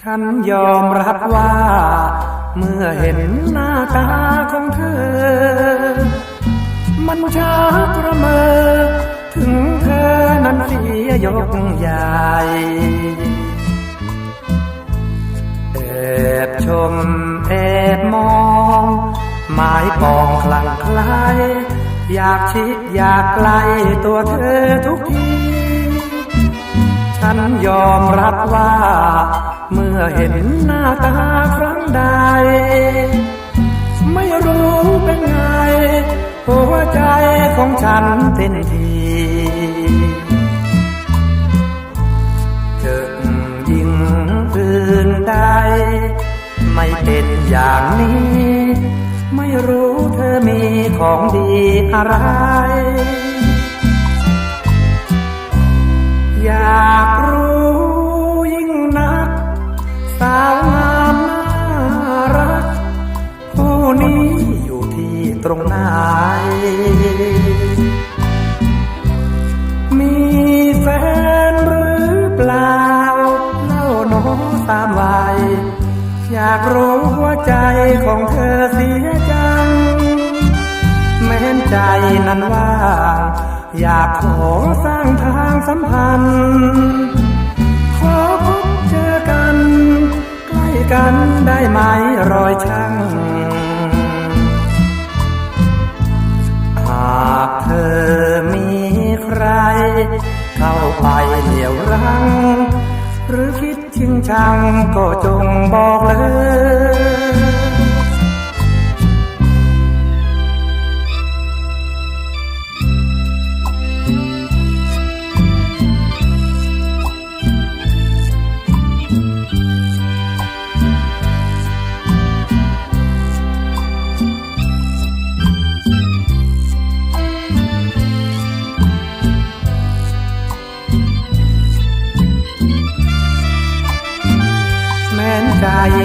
ฉันยอมรับว่า เมื่อเห็นหน้าตาของเธอ มันชักประเมอถึงเธอนั้นเสียยกใหญ่แอบชมแอบมองหมายปองคลั่งคล้ายอยากชิดอยากไกลตัวเธอทุกที ฉันยอมรับว่า เมื่อเห็นหน้าตาครั้งใด ไม่รู้เป็นไง หัวใจของฉันเต้นทีเกิดยิ่งอื่นใด ไม่เป็นอย่างนี้ ไม่รู้เธอมีของดีอะไร ตรงไหน มีแฟนหรือเปล่าเล่าหนอตามวัยอยากรู้หัวใจของเธอเสียจัง แม้นใจนั้นว่า อยากขอสร้างทางสัมพันธ์ ขอพบเจอกัน ใกล้กันได้ไหมรอยช่ เข้าไปเหนียวรั้ง หรือคิดชิงชังก็จงบอกเลย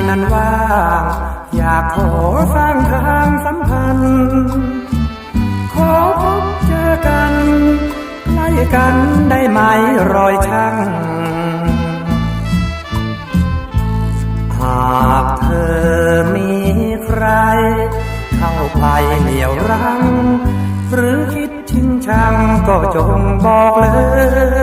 นั้นว่างอยากขอสร้างทางสัมพันธ์ขอพบเจอกันใกล้กันได้ไหมรอยช่างหากเธอมีใคร เข้าไปเหนี่ยวรั้ง หรือคิดชิงชังก็จงบอกเลย